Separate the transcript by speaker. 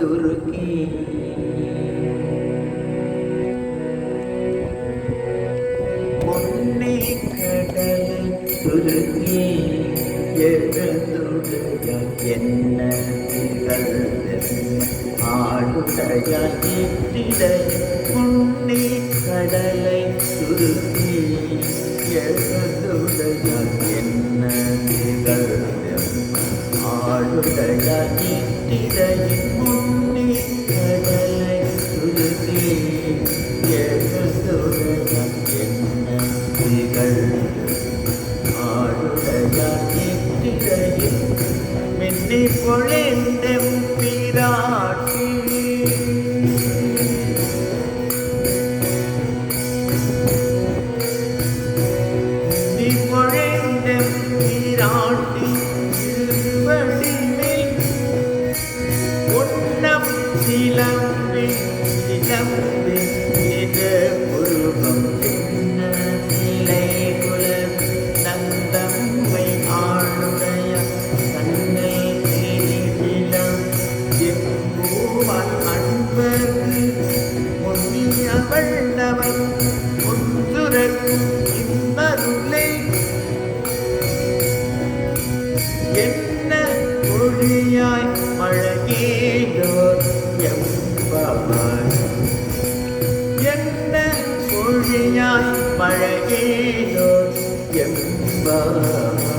Speaker 1: சுருக்கி பொன்னே கடல் சுருக்கி எழுதுடைய என்ன ஆடுடைய எட்டிடை. பொன்னே கடலை சுருக்கி எழுதுடைய என்ன ஆடுடைய எட்டிடை. மின்னி பொழிந்தெம் பிராட்டி மின்னி பொழிந்தெம் பிராட்டி திருவடிமேல் உன்னம் சிலம்பி சிலம்பி ഉള്ളവൻ ഒന്നുരൻ ഇന്നരുളി. എന്ന ഒഴിയായി മഴകീടോ എമ്പവൻ. എന്ന ഒഴിയായി മഴകീടോ എമ്പവൻ.